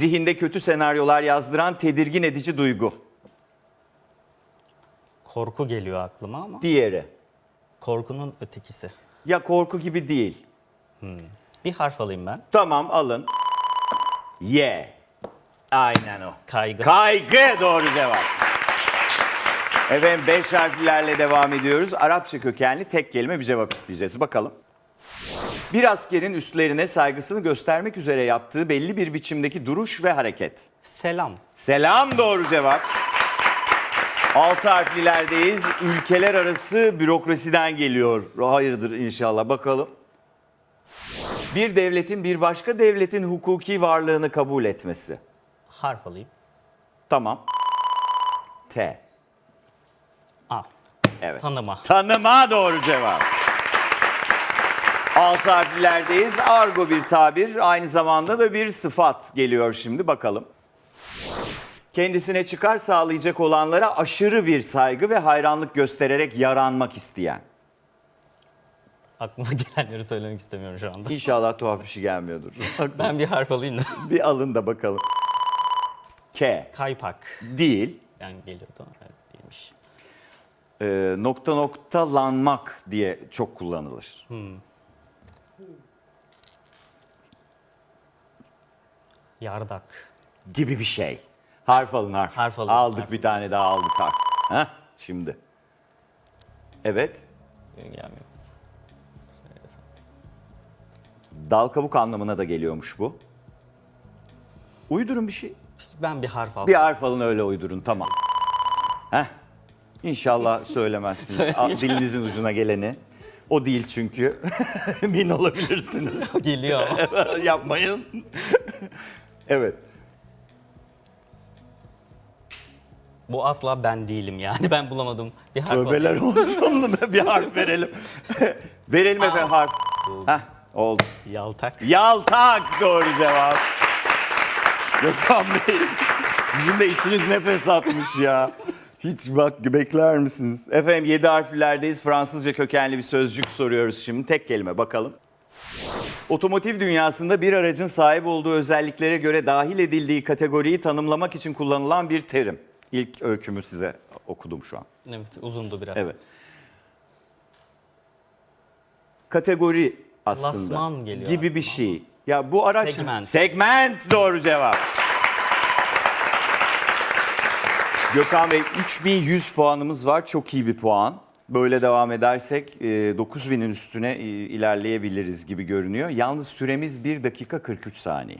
Zihinde kötü senaryolar yazdıran tedirgin edici duygu. Korku geliyor aklıma ama Diğeri. korkunun ötekisi. Ya korku gibi değil. Bir harf alayım ben. Tamam alın. Y. Aynen o. Kaygı. Kaygı doğru cevap. Efendim beş harflerle devam ediyoruz. Arapça kökenli tek kelime bir cevap isteyeceğiz. Bakalım. Bir askerin üstlerine saygısını göstermek üzere yaptığı belli bir biçimdeki duruş ve hareket. Selam. Selam doğru cevap. Altı harflilerdeyiz. Ülkeler arası bürokrasiden geliyor. Hayırdır inşallah bakalım. Bir devletin bir başka devletin hukuki varlığını kabul etmesi. Harf alayım. Tamam. T. A. Evet. Tanıma. Tanıma doğru cevap. Altı harflilerdeyiz. Argo bir tabir. Aynı zamanda da bir sıfat geliyor şimdi bakalım. Kendisine çıkar sağlayacak olanlara aşırı bir saygı ve hayranlık göstererek yaranmak isteyen. Aklıma gelenleri söylemek istemiyorum şu anda. İnşallah tuhaf bir şey gelmiyordur. Ben bir harf alayım da. bir alın da bakalım. K. Kaypak. Değil. Yani geliyordu ama evet, değilmiş. Ee, nokta noktalanmak diye çok kullanılır. Yardak. gibi bir şey. Harf alın harf. Harf alın, Aldık harf. bir tane daha aldık harf. Heh, şimdi. Evet. Gelmiyor. Dal kavuk anlamına da geliyormuş bu. Uydurun bir şey. Ben bir harf aldım. Bir harf alın öyle uydurun tamam. Heh. İnşallah söylemezsiniz. A- Dilinizin ucuna geleni. O değil çünkü. Emin olabilirsiniz. Geliyor. Yapmayın. Evet. Bu asla ben değilim yani. Ben bulamadım. Bir harf Tövbeler alayım. olsun bir harf verelim. verelim efendim harf. Heh, oldu. Yaltak. Yaltak doğru cevap. Gökhan Bey sizin de içiniz nefes atmış ya. Hiç bak bekler misiniz? Efendim 7 harflerdeyiz. Fransızca kökenli bir sözcük soruyoruz şimdi. Tek kelime bakalım. Otomotiv dünyasında bir aracın sahip olduğu özelliklere göre dahil edildiği kategoriyi tanımlamak için kullanılan bir terim. İlk öykümü size okudum şu an. Evet uzundu biraz. Evet. Kategori aslında. Klasman geliyor Gibi bir aklıma. şey. Ya bu araç Segment. Segment doğru cevap. Gökhan Bey 3100 puanımız var. Çok iyi bir puan. Böyle devam edersek e, 9000'in üstüne e, ilerleyebiliriz gibi görünüyor. Yalnız süremiz 1 dakika 43 saniye.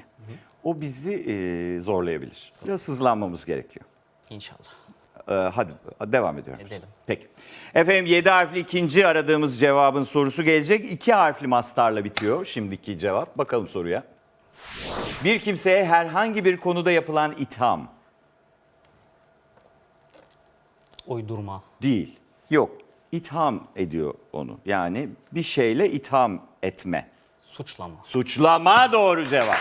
O bizi e, zorlayabilir. Biraz hızlanmamız gerekiyor. İnşallah. Ee, hadi devam ediyorum. Edelim. Peki. Efendim 7 harfli ikinci aradığımız cevabın sorusu gelecek. 2 harfli mastarla bitiyor şimdiki cevap. Bakalım soruya. Bir kimseye herhangi bir konuda yapılan itham Uydurma. değil. Yok. İtham ediyor onu. Yani bir şeyle itham etme. Suçlama. Suçlama doğru cevap.